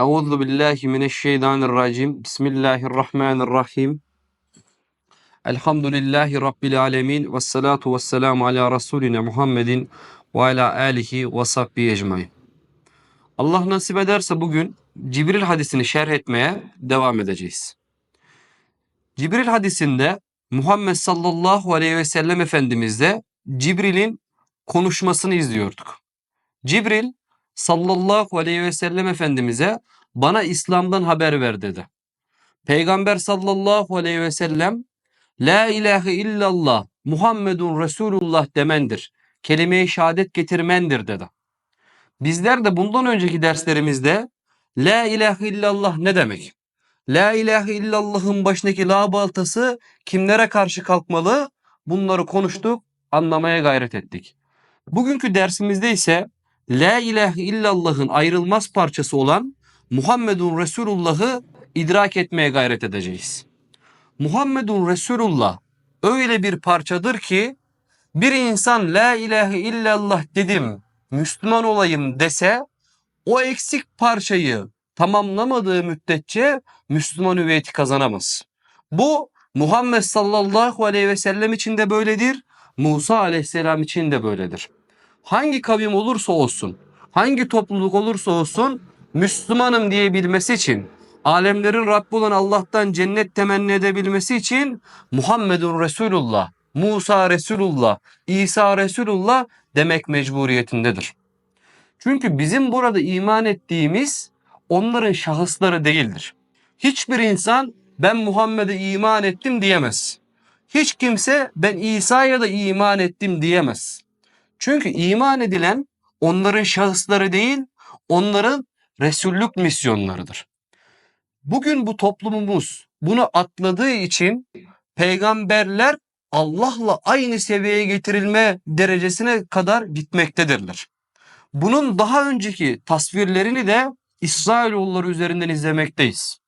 Euzu billahi mineşşeytanirracim. Bismillahirrahmanirrahim. Elhamdülillahi rabbil alamin ve salatu vesselamu ala rasulina Muhammedin ve ala alihi ve sahbihi ecmaîn. Allah nasip ederse bugün Cibril hadisini şerh etmeye devam edeceğiz. Cibril hadisinde Muhammed sallallahu aleyhi ve sellem Efendimiz'de Cibril'in konuşmasını izliyorduk. Cibril sallallahu aleyhi ve sellem Efendimiz'e bana İslam'dan haber ver dedi. Peygamber sallallahu aleyhi ve sellem La ilahe illallah Muhammedun Resulullah demendir. Kelime-i şehadet getirmendir dedi. Bizler de bundan önceki derslerimizde La ilahe illallah ne demek? La ilahe illallah'ın başındaki la baltası kimlere karşı kalkmalı? Bunları konuştuk, anlamaya gayret ettik. Bugünkü dersimizde ise La ilahe illallah'ın ayrılmaz parçası olan Muhammedun Resulullah'ı idrak etmeye gayret edeceğiz. Muhammedun Resulullah öyle bir parçadır ki bir insan La ilahe illallah dedim, Müslüman olayım dese o eksik parçayı tamamlamadığı müddetçe Müslüman hüviyeti kazanamaz. Bu Muhammed sallallahu aleyhi ve sellem için de böyledir. Musa aleyhisselam için de böyledir. Hangi kavim olursa olsun, hangi topluluk olursa olsun Müslümanım diyebilmesi için, alemlerin Rabbi olan Allah'tan cennet temenni edebilmesi için Muhammedun Resulullah, Musa Resulullah, İsa Resulullah demek mecburiyetindedir. Çünkü bizim burada iman ettiğimiz onların şahısları değildir. Hiçbir insan ben Muhammed'e iman ettim diyemez. Hiç kimse ben İsa'ya da iman ettim diyemez. Çünkü iman edilen onların şahısları değil, onların Resullük misyonlarıdır. Bugün bu toplumumuz bunu atladığı için peygamberler Allah'la aynı seviyeye getirilme derecesine kadar gitmektedirler. Bunun daha önceki tasvirlerini de İsrailoğulları üzerinden izlemekteyiz.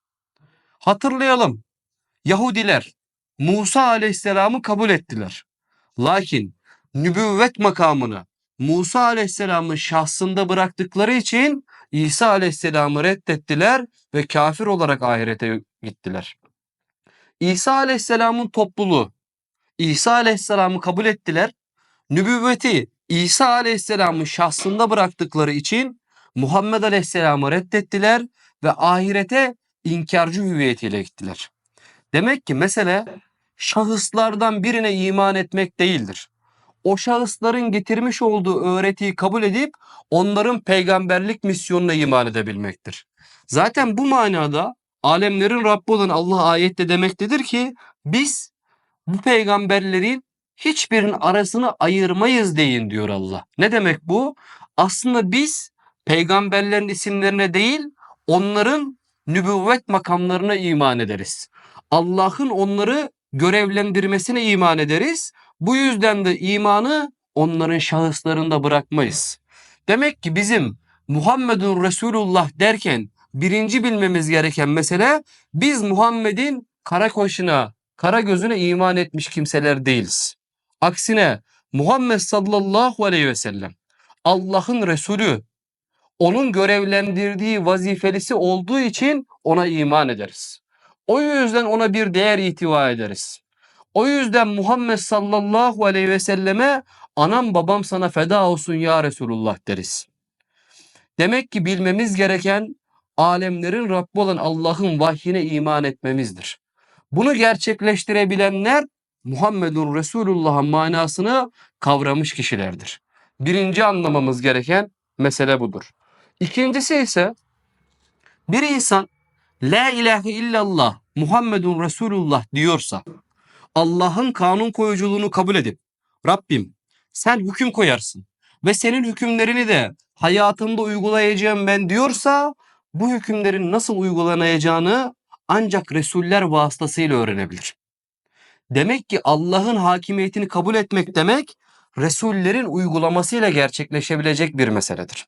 Hatırlayalım. Yahudiler Musa aleyhisselamı kabul ettiler. Lakin nübüvvet makamını Musa aleyhisselamın şahsında bıraktıkları için İsa aleyhisselamı reddettiler ve kafir olarak ahirete gittiler. İsa aleyhisselamın topluluğu İsa aleyhisselamı kabul ettiler. Nübüvveti İsa aleyhisselamın şahsında bıraktıkları için Muhammed aleyhisselamı reddettiler ve ahirete inkarcı hüviyetiyle gittiler. Demek ki mesele şahıslardan birine iman etmek değildir. O şahısların getirmiş olduğu öğretiyi kabul edip onların peygamberlik misyonuna iman edebilmektir. Zaten bu manada alemlerin Rabbi olan Allah ayette demektedir ki biz bu peygamberlerin hiçbirinin arasını ayırmayız deyin diyor Allah. Ne demek bu? Aslında biz peygamberlerin isimlerine değil onların nübüvvet makamlarına iman ederiz. Allah'ın onları görevlendirmesine iman ederiz. Bu yüzden de imanı onların şahıslarında bırakmayız. Demek ki bizim Muhammedun Resulullah derken birinci bilmemiz gereken mesele biz Muhammed'in kara koşuna, kara gözüne iman etmiş kimseler değiliz. Aksine Muhammed sallallahu aleyhi ve sellem Allah'ın Resulü, onun görevlendirdiği vazifelisi olduğu için ona iman ederiz. O yüzden ona bir değer itiva ederiz. O yüzden Muhammed sallallahu aleyhi ve selleme anam babam sana feda olsun ya Resulullah deriz. Demek ki bilmemiz gereken alemlerin Rabbi olan Allah'ın vahyine iman etmemizdir. Bunu gerçekleştirebilenler Muhammedun Resulullah'ın manasını kavramış kişilerdir. Birinci anlamamız gereken mesele budur. İkincisi ise bir insan La ilahe illallah Muhammedun Resulullah diyorsa Allah'ın kanun koyuculuğunu kabul edip Rabbim sen hüküm koyarsın ve senin hükümlerini de hayatımda uygulayacağım ben diyorsa bu hükümlerin nasıl uygulanacağını ancak Resuller vasıtasıyla öğrenebilir. Demek ki Allah'ın hakimiyetini kabul etmek demek Resullerin uygulamasıyla gerçekleşebilecek bir meseledir.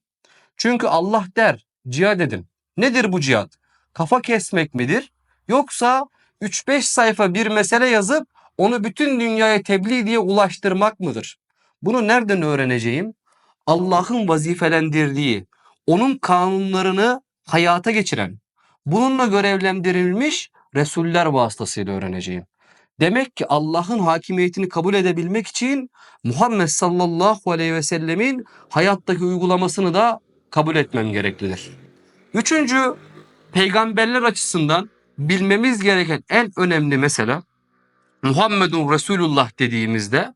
Çünkü Allah der cihad edin. Nedir bu cihad? Kafa kesmek midir? Yoksa 3-5 sayfa bir mesele yazıp onu bütün dünyaya tebliğ diye ulaştırmak mıdır? Bunu nereden öğreneceğim? Allah'ın vazifelendirdiği, onun kanunlarını hayata geçiren, bununla görevlendirilmiş Resuller vasıtasıyla öğreneceğim. Demek ki Allah'ın hakimiyetini kabul edebilmek için Muhammed sallallahu aleyhi ve sellemin hayattaki uygulamasını da kabul etmem gereklidir. Üçüncü, peygamberler açısından bilmemiz gereken en önemli mesele Muhammedun Resulullah dediğimizde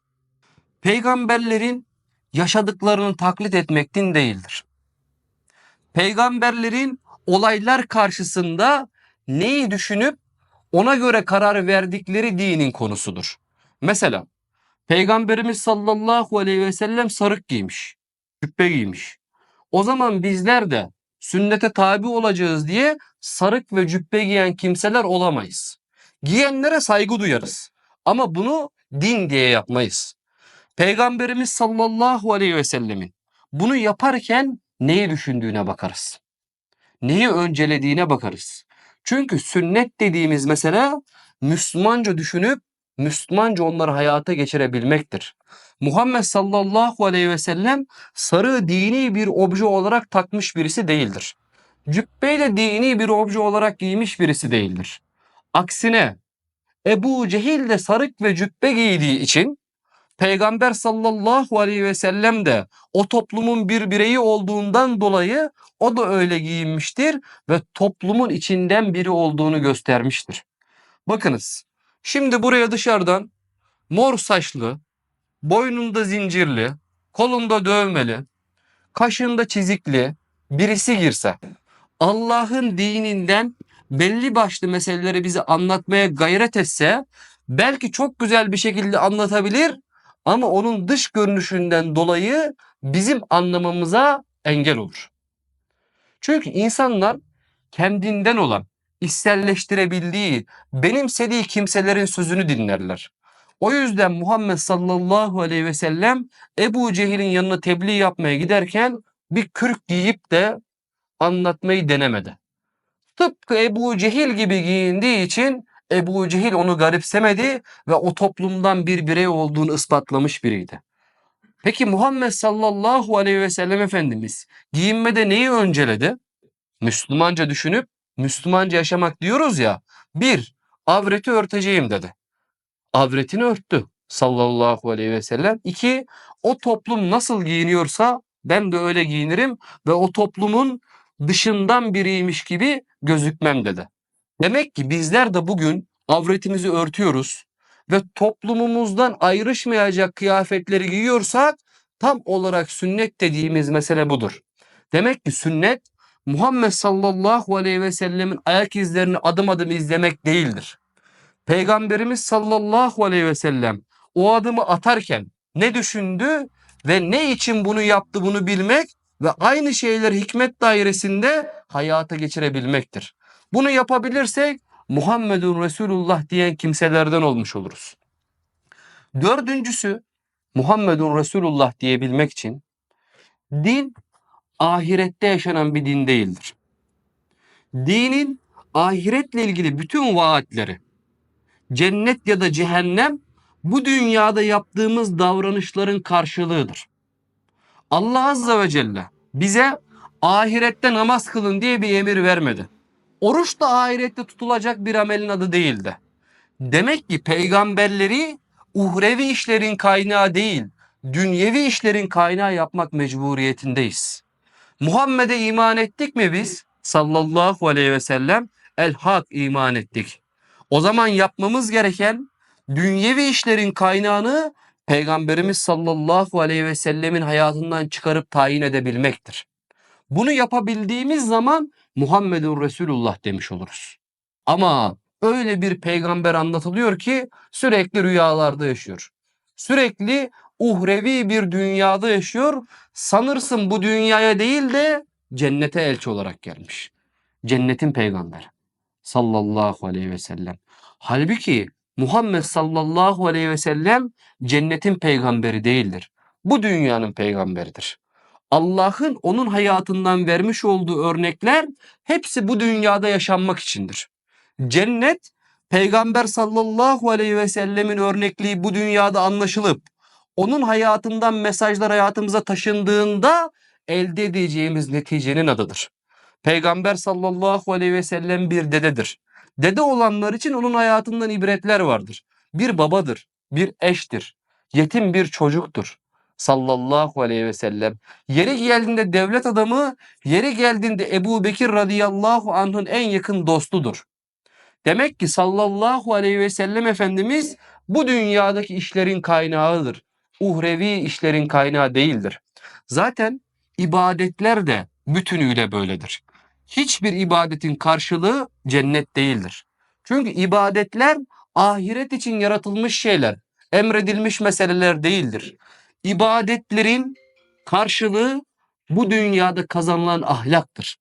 peygamberlerin yaşadıklarını taklit etmekten değildir. Peygamberlerin olaylar karşısında neyi düşünüp ona göre karar verdikleri dinin konusudur. Mesela Peygamberimiz sallallahu aleyhi ve sellem sarık giymiş, cübbe giymiş. O zaman bizler de sünnete tabi olacağız diye sarık ve cübbe giyen kimseler olamayız. Giyenlere saygı duyarız. Ama bunu din diye yapmayız. Peygamberimiz sallallahu aleyhi ve sellemin bunu yaparken neyi düşündüğüne bakarız. Neyi öncelediğine bakarız. Çünkü sünnet dediğimiz mesele Müslümanca düşünüp Müslümanca onları hayata geçirebilmektir. Muhammed sallallahu aleyhi ve sellem sarığı dini bir obje olarak takmış birisi değildir. Cübbeyi de dini bir obje olarak giymiş birisi değildir. Aksine Ebu Cehil de sarık ve cübbe giydiği için Peygamber sallallahu aleyhi ve sellem de o toplumun bir bireyi olduğundan dolayı o da öyle giyinmiştir ve toplumun içinden biri olduğunu göstermiştir. Bakınız şimdi buraya dışarıdan mor saçlı, boynunda zincirli, kolunda dövmeli, kaşında çizikli birisi girse Allah'ın dininden belli başlı meseleleri bize anlatmaya gayret etse belki çok güzel bir şekilde anlatabilir ama onun dış görünüşünden dolayı bizim anlamamıza engel olur. Çünkü insanlar kendinden olan, içselleştirebildiği, benimsediği kimselerin sözünü dinlerler. O yüzden Muhammed sallallahu aleyhi ve sellem Ebu Cehil'in yanına tebliğ yapmaya giderken bir kürk giyip de anlatmayı denemedi. Tıpkı Ebu Cehil gibi giyindiği için Ebu Cehil onu garipsemedi ve o toplumdan bir birey olduğunu ispatlamış biriydi. Peki Muhammed sallallahu aleyhi ve sellem Efendimiz giyinmede neyi önceledi? Müslümanca düşünüp Müslümanca yaşamak diyoruz ya. Bir, avreti örteceğim dedi. Avretini örttü sallallahu aleyhi ve sellem. İki, o toplum nasıl giyiniyorsa ben de öyle giyinirim ve o toplumun dışından biriymiş gibi gözükmem dedi. Demek ki bizler de bugün avretimizi örtüyoruz ve toplumumuzdan ayrışmayacak kıyafetleri giyiyorsak tam olarak sünnet dediğimiz mesele budur. Demek ki sünnet Muhammed sallallahu aleyhi ve sellemin ayak izlerini adım adım izlemek değildir. Peygamberimiz sallallahu aleyhi ve sellem o adımı atarken ne düşündü ve ne için bunu yaptı bunu bilmek ve aynı şeyleri hikmet dairesinde hayata geçirebilmektir. Bunu yapabilirsek Muhammedun Resulullah diyen kimselerden olmuş oluruz. Dördüncüsü Muhammedun Resulullah diyebilmek için din ahirette yaşanan bir din değildir. Dinin ahiretle ilgili bütün vaatleri, cennet ya da cehennem bu dünyada yaptığımız davranışların karşılığıdır. Allah Azze ve Celle bize ahirette namaz kılın diye bir emir vermedi. Oruç da ahirette tutulacak bir amelin adı değildi. Demek ki peygamberleri uhrevi işlerin kaynağı değil, dünyevi işlerin kaynağı yapmak mecburiyetindeyiz. Muhammed'e iman ettik mi biz? Sallallahu aleyhi ve sellem el hak iman ettik. O zaman yapmamız gereken dünyevi işlerin kaynağını Peygamberimiz sallallahu aleyhi ve sellemin hayatından çıkarıp tayin edebilmektir. Bunu yapabildiğimiz zaman Muhammedun Resulullah demiş oluruz. Ama öyle bir peygamber anlatılıyor ki sürekli rüyalarda yaşıyor. Sürekli uhrevi bir dünyada yaşıyor. Sanırsın bu dünyaya değil de cennete elçi olarak gelmiş. Cennetin peygamberi sallallahu aleyhi ve sellem. Halbuki Muhammed sallallahu aleyhi ve sellem cennetin peygamberi değildir. Bu dünyanın peygamberidir. Allah'ın onun hayatından vermiş olduğu örnekler hepsi bu dünyada yaşanmak içindir. Cennet Peygamber sallallahu aleyhi ve sellemin örnekliği bu dünyada anlaşılıp onun hayatından mesajlar hayatımıza taşındığında elde edeceğimiz neticenin adıdır. Peygamber sallallahu aleyhi ve sellem bir dededir. Dede olanlar için onun hayatından ibretler vardır. Bir babadır, bir eştir, yetim bir çocuktur. Sallallahu aleyhi ve sellem. Yeri geldiğinde devlet adamı, yeri geldiğinde Ebu Bekir radıyallahu anh'ın en yakın dostudur. Demek ki sallallahu aleyhi ve sellem Efendimiz bu dünyadaki işlerin kaynağıdır. Uhrevi işlerin kaynağı değildir. Zaten ibadetler de bütünüyle böyledir. Hiçbir ibadetin karşılığı cennet değildir. Çünkü ibadetler ahiret için yaratılmış şeyler, emredilmiş meseleler değildir. İbadetlerin karşılığı bu dünyada kazanılan ahlaktır.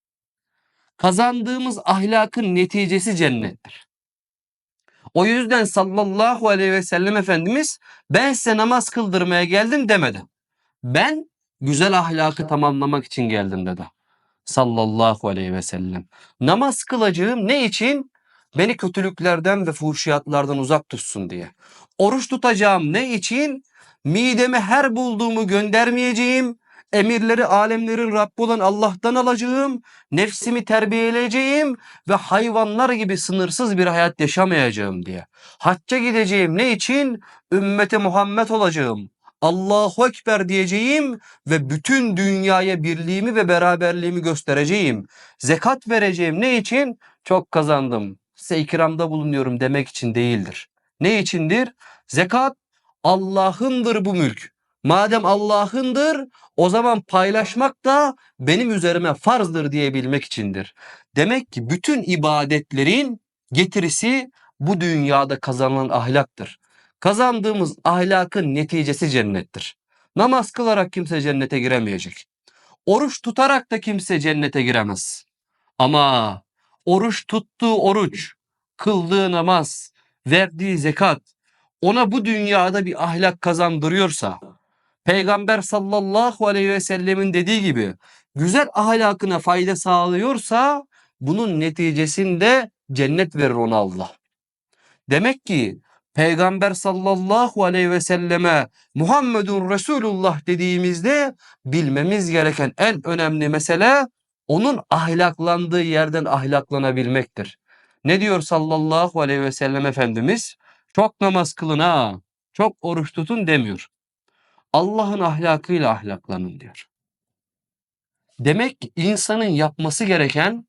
Kazandığımız ahlakın neticesi cennettir. O yüzden sallallahu aleyhi ve sellem Efendimiz ben size namaz kıldırmaya geldim demedi. Ben güzel ahlakı tamamlamak için geldim dedi. Sallallahu aleyhi ve sellem. Namaz kılacağım ne için? Beni kötülüklerden ve fuhşiyatlardan uzak tutsun diye. Oruç tutacağım ne için? Mideme her bulduğumu göndermeyeceğim. Emirleri alemlerin Rabbi olan Allah'tan alacağım. Nefsimi terbiyeleyeceğim ve hayvanlar gibi sınırsız bir hayat yaşamayacağım diye. Hacca gideceğim ne için? Ümmeti Muhammed olacağım. Allahu Ekber diyeceğim ve bütün dünyaya birliğimi ve beraberliğimi göstereceğim. Zekat vereceğim ne için? Çok kazandım. Size ikramda bulunuyorum demek için değildir. Ne içindir? Zekat Allah'ındır bu mülk. Madem Allah'ındır o zaman paylaşmak da benim üzerime farzdır diyebilmek içindir. Demek ki bütün ibadetlerin getirisi bu dünyada kazanılan ahlaktır. Kazandığımız ahlakın neticesi cennettir. Namaz kılarak kimse cennete giremeyecek. Oruç tutarak da kimse cennete giremez. Ama oruç tuttuğu oruç, kıldığı namaz, verdiği zekat ona bu dünyada bir ahlak kazandırıyorsa, Peygamber sallallahu aleyhi ve sellemin dediği gibi güzel ahlakına fayda sağlıyorsa bunun neticesinde cennet verir ona Allah. Demek ki Peygamber sallallahu aleyhi ve selleme Muhammedun Resulullah dediğimizde bilmemiz gereken en önemli mesele onun ahlaklandığı yerden ahlaklanabilmektir. Ne diyor sallallahu aleyhi ve sellem Efendimiz? Çok namaz kılın ha, çok oruç tutun demiyor. Allah'ın ahlakıyla ahlaklanın diyor. Demek ki insanın yapması gereken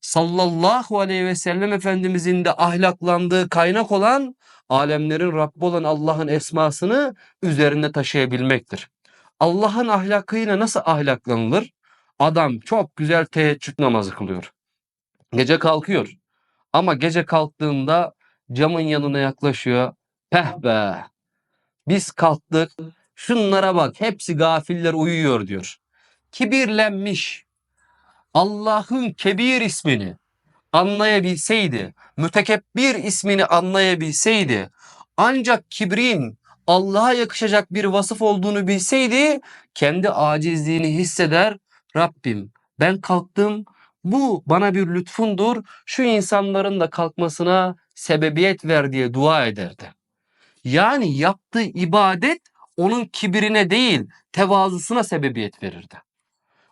sallallahu aleyhi ve sellem Efendimizin de ahlaklandığı kaynak olan alemlerin Rabbi olan Allah'ın esmasını üzerinde taşıyabilmektir. Allah'ın ahlakıyla nasıl ahlaklanılır? Adam çok güzel teheccüd namazı kılıyor. Gece kalkıyor. Ama gece kalktığında camın yanına yaklaşıyor. Peh be. Biz kalktık. Şunlara bak. Hepsi gafiller uyuyor diyor. Kibirlenmiş. Allah'ın kebir ismini anlayabilseydi, mütekebbir ismini anlayabilseydi, ancak kibrin Allah'a yakışacak bir vasıf olduğunu bilseydi, kendi acizliğini hisseder. Rabbim ben kalktım, bu bana bir lütfundur, şu insanların da kalkmasına sebebiyet ver diye dua ederdi. Yani yaptığı ibadet onun kibirine değil, tevazusuna sebebiyet verirdi.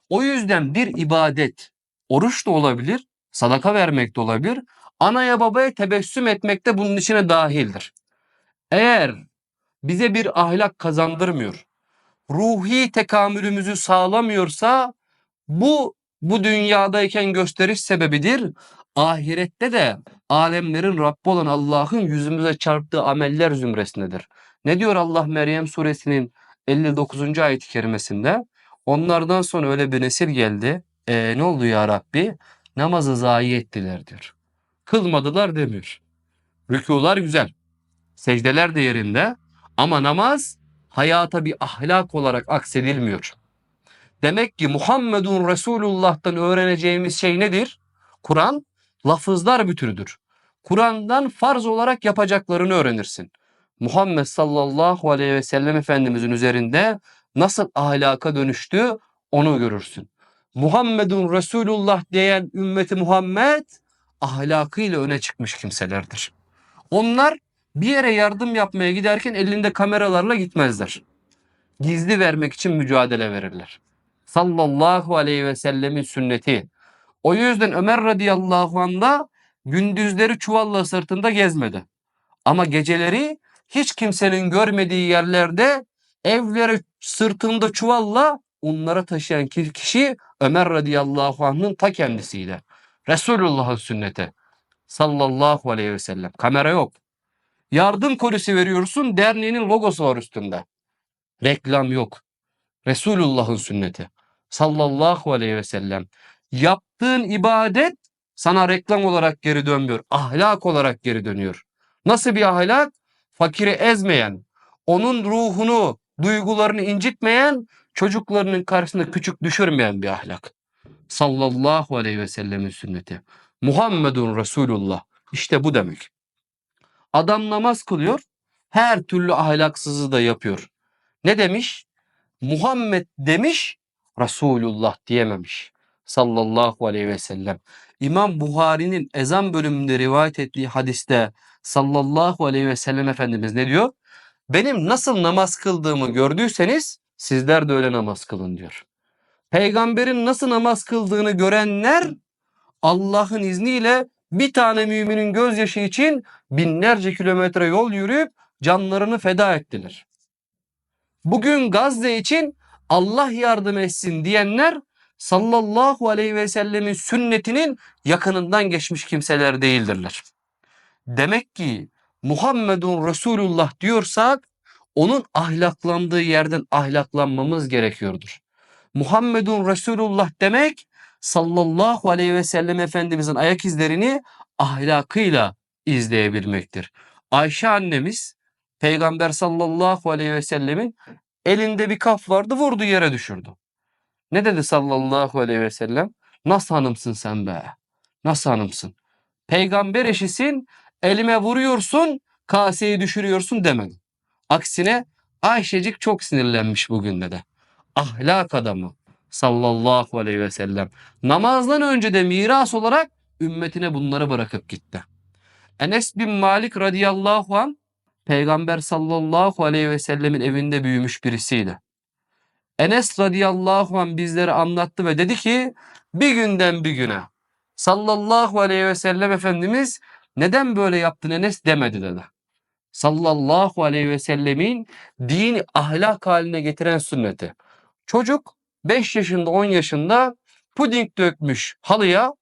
O yüzden bir ibadet, oruç da olabilir, sadaka vermek de olabilir, anaya babaya tebessüm etmek de bunun içine dahildir. Eğer bize bir ahlak kazandırmıyor, ruhi tekamülümüzü sağlamıyorsa bu bu dünyadayken gösteriş sebebidir. Ahirette de alemlerin Rabbi olan Allah'ın yüzümüze çarptığı ameller zümresindedir. Ne diyor Allah Meryem suresinin 59. ayet-i kerimesinde? Onlardan sonra öyle bir nesil geldi. E, ne oldu ya Rabbi? Namazı zayi ettiler diyor. Kılmadılar demiyor. Rükular güzel. Secdeler de yerinde. Ama namaz hayata bir ahlak olarak aksedilmiyor. Demek ki Muhammedun Resulullah'tan öğreneceğimiz şey nedir? Kur'an lafızlar bütünüdür. Kur'an'dan farz olarak yapacaklarını öğrenirsin. Muhammed sallallahu aleyhi ve sellem Efendimizin üzerinde nasıl ahlaka dönüştü onu görürsün. Muhammedun Resulullah diyen ümmeti Muhammed ahlakıyla öne çıkmış kimselerdir. Onlar bir yere yardım yapmaya giderken elinde kameralarla gitmezler. Gizli vermek için mücadele verirler. Sallallahu aleyhi ve sellemin sünneti, O yüzden Ömer radıyallahu anh da gündüzleri çuvalla sırtında gezmedi. Ama geceleri hiç kimsenin görmediği yerlerde evleri sırtında çuvalla onlara taşıyan ki- kişi Ömer radıyallahu anh'ın ta kendisiydi. Resulullah'ın sünneti. Sallallahu aleyhi ve sellem. Kamera yok. Yardım kolisi veriyorsun derneğinin logosu var üstünde. Reklam yok. Resulullah'ın sünneti. Sallallahu aleyhi ve sellem. Yaptığın ibadet sana reklam olarak geri dönmüyor. Ahlak olarak geri dönüyor. Nasıl bir ahlak? Fakiri ezmeyen, onun ruhunu, duygularını incitmeyen, çocuklarının karşısında küçük düşürmeyen bir ahlak. Sallallahu aleyhi ve sellemin sünneti. Muhammedun Resulullah. İşte bu demek. Adam namaz kılıyor, her türlü ahlaksızı da yapıyor. Ne demiş? Muhammed demiş, Resulullah diyememiş. Sallallahu aleyhi ve sellem. İmam Buhari'nin ezan bölümünde rivayet ettiği hadiste sallallahu aleyhi ve sellem Efendimiz ne diyor? Benim nasıl namaz kıldığımı gördüyseniz sizler de öyle namaz kılın diyor. Peygamberin nasıl namaz kıldığını görenler Allah'ın izniyle bir tane müminin gözyaşı için binlerce kilometre yol yürüyüp canlarını feda ettiler. Bugün Gazze için Allah yardım etsin diyenler sallallahu aleyhi ve sellemin sünnetinin yakınından geçmiş kimseler değildirler. Demek ki Muhammedun Resulullah diyorsak onun ahlaklandığı yerden ahlaklanmamız gerekiyordur. Muhammedun Resulullah demek sallallahu aleyhi ve sellem Efendimizin ayak izlerini ahlakıyla izleyebilmektir. Ayşe annemiz Peygamber sallallahu aleyhi ve sellemin elinde bir kaf vardı vurdu yere düşürdü. Ne dedi sallallahu aleyhi ve sellem? Nasıl hanımsın sen be? Nasıl hanımsın? Peygamber eşisin elime vuruyorsun kaseyi düşürüyorsun demedi. Aksine Ayşecik çok sinirlenmiş bugün dedi. Ahlak adamı sallallahu aleyhi ve sellem. Namazdan önce de miras olarak ümmetine bunları bırakıp gitti. Enes bin Malik radıyallahu an Peygamber sallallahu aleyhi ve sellemin evinde büyümüş birisiydi. Enes radıyallahu an bizlere anlattı ve dedi ki bir günden bir güne sallallahu aleyhi ve sellem Efendimiz neden böyle yaptın Enes demedi dedi. Sallallahu aleyhi ve sellemin dini ahlak haline getiren sünneti. Çocuk 5 yaşında 10 yaşında puding dökmüş halıya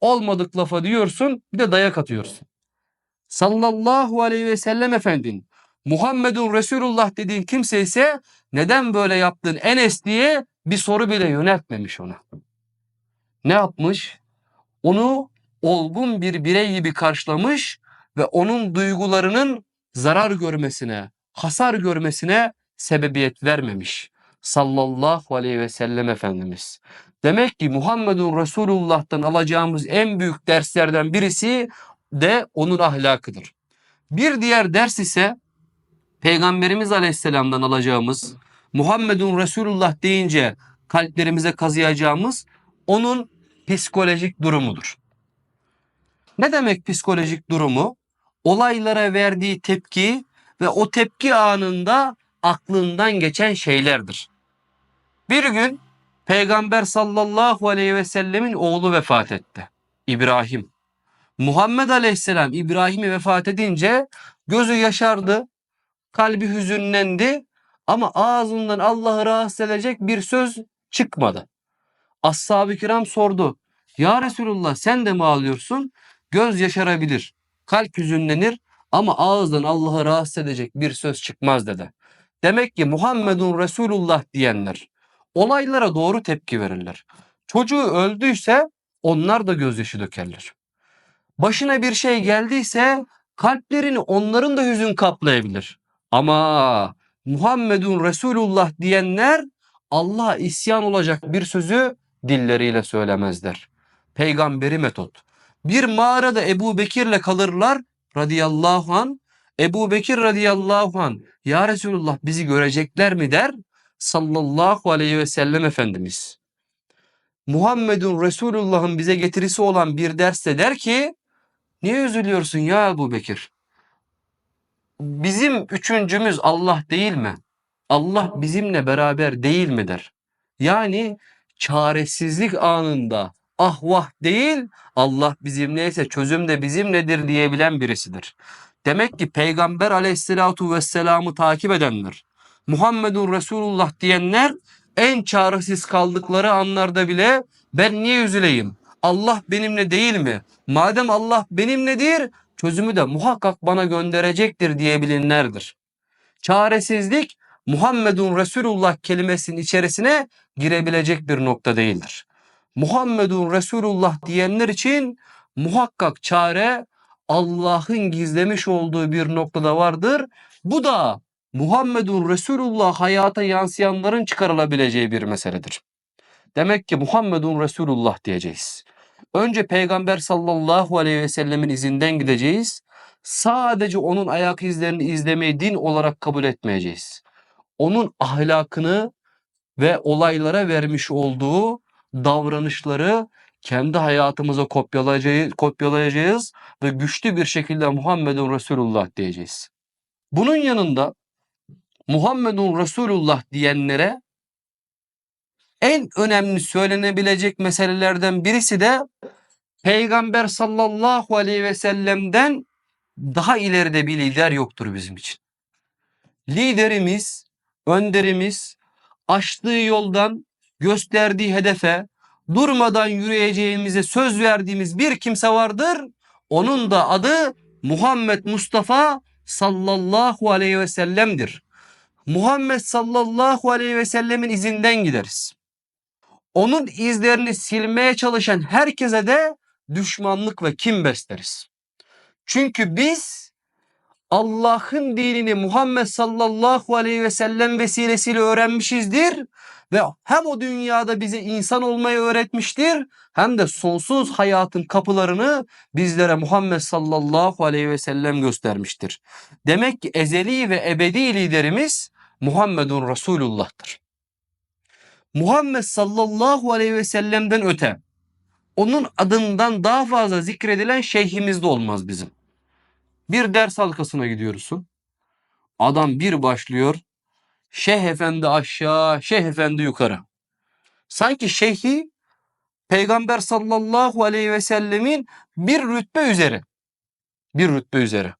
olmadık lafa diyorsun bir de dayak atıyorsun. Sallallahu aleyhi ve sellem efendin Muhammedun Resulullah dediğin kimse ise neden böyle yaptın Enes diye bir soru bile yöneltmemiş ona. Ne yapmış? Onu olgun bir birey gibi karşılamış ve onun duygularının zarar görmesine, hasar görmesine sebebiyet vermemiş. Sallallahu aleyhi ve sellem Efendimiz. Demek ki Muhammedun Resulullah'tan alacağımız en büyük derslerden birisi de onun ahlakıdır. Bir diğer ders ise Peygamberimiz Aleyhisselam'dan alacağımız Muhammedun Resulullah deyince kalplerimize kazıyacağımız onun psikolojik durumudur. Ne demek psikolojik durumu? Olaylara verdiği tepki ve o tepki anında aklından geçen şeylerdir. Bir gün Peygamber sallallahu aleyhi ve sellemin oğlu vefat etti. İbrahim. Muhammed aleyhisselam İbrahim'i vefat edince gözü yaşardı, kalbi hüzünlendi ama ağzından Allah'ı rahatsız edecek bir söz çıkmadı. Ashab-ı kiram sordu. Ya Resulullah sen de mi ağlıyorsun? Göz yaşarabilir, kalp hüzünlenir ama ağızdan Allah'ı rahatsız edecek bir söz çıkmaz dedi. Demek ki Muhammedun Resulullah diyenler olaylara doğru tepki verirler. Çocuğu öldüyse onlar da gözyaşı dökerler. Başına bir şey geldiyse kalplerini onların da hüzün kaplayabilir. Ama Muhammedun Resulullah diyenler Allah'a isyan olacak bir sözü dilleriyle söylemezler. Peygamberi metot. Bir mağarada Ebu Bekir'le kalırlar radıyallahu an. Ebu Bekir radıyallahu an ya Resulullah bizi görecekler mi der sallallahu aleyhi ve sellem Efendimiz. Muhammedun Resulullah'ın bize getirisi olan bir derste der ki niye üzülüyorsun ya Ebu Bekir? Bizim üçüncümüz Allah değil mi? Allah bizimle beraber değil mi der. Yani çaresizlik anında ah vah değil Allah bizimleyse çözüm de bizimledir diyebilen birisidir. Demek ki Peygamber aleyhissalatu vesselam'ı takip edenler, Muhammedun Resulullah diyenler en çaresiz kaldıkları anlarda bile ben niye üzüleyim? Allah benimle değil mi? Madem Allah benimledir çözümü de muhakkak bana gönderecektir diyebilenlerdir. Çaresizlik Muhammedun Resulullah kelimesinin içerisine girebilecek bir nokta değildir. Muhammedun Resulullah diyenler için muhakkak çare Allah'ın gizlemiş olduğu bir noktada vardır. Bu da Muhammedun Resulullah hayata yansıyanların çıkarılabileceği bir meseledir. Demek ki Muhammedun Resulullah diyeceğiz. Önce Peygamber sallallahu aleyhi ve sellemin izinden gideceğiz. Sadece onun ayak izlerini izlemeyi din olarak kabul etmeyeceğiz. Onun ahlakını ve olaylara vermiş olduğu davranışları kendi hayatımıza kopyalayacağız, kopyalayacağız ve güçlü bir şekilde Muhammedun Resulullah diyeceğiz. Bunun yanında Muhammedun Resulullah diyenlere en önemli söylenebilecek meselelerden birisi de Peygamber sallallahu aleyhi ve sellem'den daha ileride bir lider yoktur bizim için. Liderimiz, önderimiz açtığı yoldan gösterdiği hedefe durmadan yürüyeceğimize söz verdiğimiz bir kimse vardır. Onun da adı Muhammed Mustafa sallallahu aleyhi ve sellem'dir. Muhammed sallallahu aleyhi ve sellemin izinden gideriz. Onun izlerini silmeye çalışan herkese de düşmanlık ve kin besleriz. Çünkü biz Allah'ın dinini Muhammed sallallahu aleyhi ve sellem vesilesiyle öğrenmişizdir ve hem o dünyada bize insan olmayı öğretmiştir hem de sonsuz hayatın kapılarını bizlere Muhammed sallallahu aleyhi ve sellem göstermiştir. Demek ki ezeli ve ebedi liderimiz Muhammedun Resulullah'tır. Muhammed sallallahu aleyhi ve sellem'den öte onun adından daha fazla zikredilen şeyhimiz de olmaz bizim. Bir ders halkasına gidiyorsun. Adam bir başlıyor. Şeyh efendi aşağı, şeyh efendi yukarı. Sanki şeyhi Peygamber sallallahu aleyhi ve sellemin bir rütbe üzeri. Bir rütbe üzeri.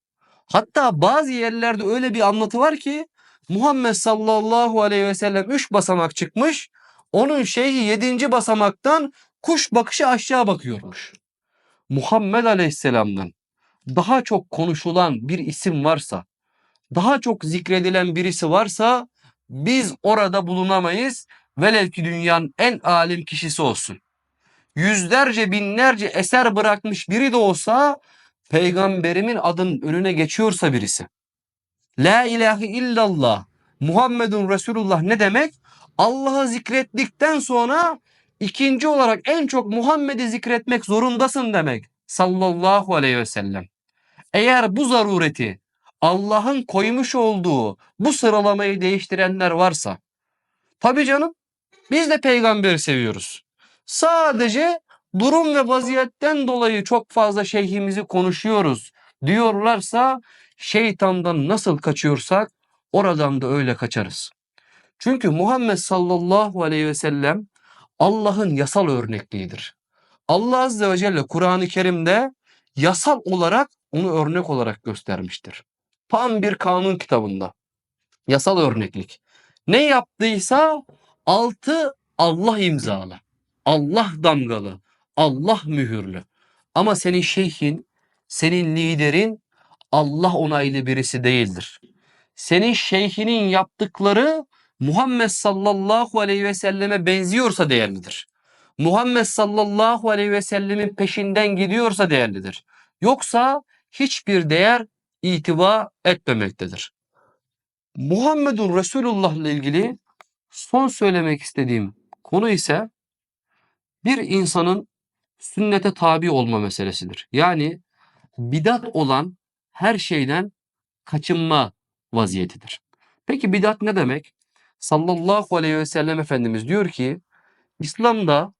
Hatta bazı yerlerde öyle bir anlatı var ki Muhammed sallallahu aleyhi ve sellem 3 basamak çıkmış. Onun şeyhi 7. basamaktan kuş bakışı aşağı bakıyormuş. Muhammed aleyhisselamdan daha çok konuşulan bir isim varsa, daha çok zikredilen birisi varsa biz orada bulunamayız. Velev ki dünyanın en alim kişisi olsun. Yüzlerce binlerce eser bırakmış biri de olsa peygamberimin adının önüne geçiyorsa birisi. La ilahe illallah Muhammedun Resulullah ne demek? Allah'ı zikrettikten sonra ikinci olarak en çok Muhammed'i zikretmek zorundasın demek. Sallallahu aleyhi ve sellem. Eğer bu zarureti Allah'ın koymuş olduğu bu sıralamayı değiştirenler varsa tabi canım biz de peygamberi seviyoruz. Sadece durum ve vaziyetten dolayı çok fazla şeyhimizi konuşuyoruz diyorlarsa şeytandan nasıl kaçıyorsak oradan da öyle kaçarız. Çünkü Muhammed sallallahu aleyhi ve sellem Allah'ın yasal örnekliğidir. Allah azze ve celle Kur'an-ı Kerim'de yasal olarak onu örnek olarak göstermiştir. Tam bir kanun kitabında. Yasal örneklik. Ne yaptıysa altı Allah imzalı. Allah damgalı. Allah mühürlü. Ama senin şeyhin, senin liderin Allah onaylı birisi değildir. Senin şeyhinin yaptıkları Muhammed sallallahu aleyhi ve selleme benziyorsa değerlidir. Muhammed sallallahu aleyhi ve sellemin peşinden gidiyorsa değerlidir. Yoksa hiçbir değer itiba etmemektedir. Muhammedun Resulullah ile ilgili son söylemek istediğim konu ise bir insanın sünnete tabi olma meselesidir. Yani bidat olan her şeyden kaçınma vaziyetidir. Peki bidat ne demek? Sallallahu aleyhi ve sellem Efendimiz diyor ki İslam'da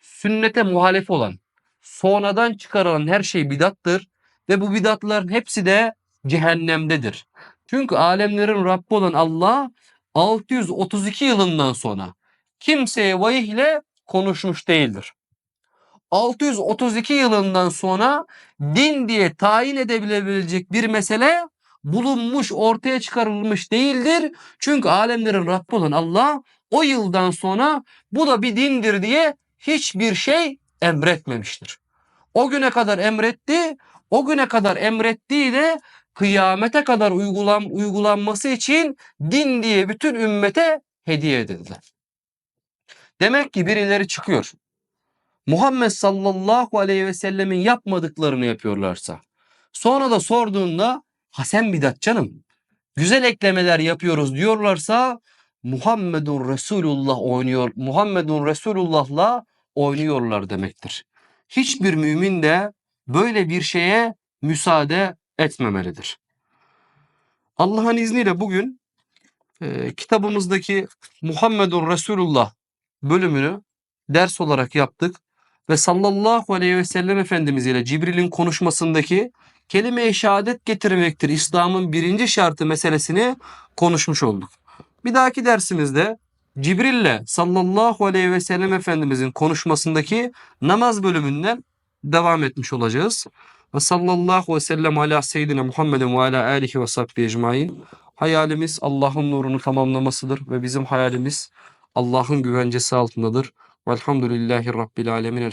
sünnete muhalef olan, sonradan çıkarılan her şey bidattır ve bu bidatların hepsi de cehennemdedir. Çünkü alemlerin Rabbi olan Allah 632 yılından sonra kimseye vahiy ile konuşmuş değildir. 632 yılından sonra din diye tayin edebilebilecek bir mesele bulunmuş, ortaya çıkarılmış değildir. Çünkü alemlerin Rabbi olan Allah o yıldan sonra bu da bir dindir diye hiçbir şey emretmemiştir. O güne kadar emretti, o güne kadar emrettiği de kıyamete kadar uygulan, uygulanması için din diye bütün ümmete hediye edildiler. Demek ki birileri çıkıyor. Muhammed sallallahu aleyhi ve sellemin yapmadıklarını yapıyorlarsa. Sonra da sorduğunda ha sen bidat canım. Güzel eklemeler yapıyoruz diyorlarsa Muhammedun Resulullah oynuyor. Muhammedun Resulullah'la oynuyorlar demektir. Hiçbir mümin de böyle bir şeye müsaade etmemelidir. Allah'ın izniyle bugün e, kitabımızdaki Muhammedun Resulullah bölümünü ders olarak yaptık ve sallallahu aleyhi ve sellem Efendimiz ile Cibril'in konuşmasındaki kelime-i şehadet getirmektir İslam'ın birinci şartı meselesini konuşmuş olduk. Bir dahaki dersimizde Cibril'le sallallahu aleyhi ve sellem Efendimizin konuşmasındaki namaz bölümünden devam etmiş olacağız. Ve sallallahu ve sellem ala seyyidina Muhammedin ve ala alihi ve sahbihi ecmain. Hayalimiz Allah'ın nurunu tamamlamasıdır ve bizim hayalimiz Allah'ın güvencesi altındadır. Velhamdülillahi Rabbil Alemin.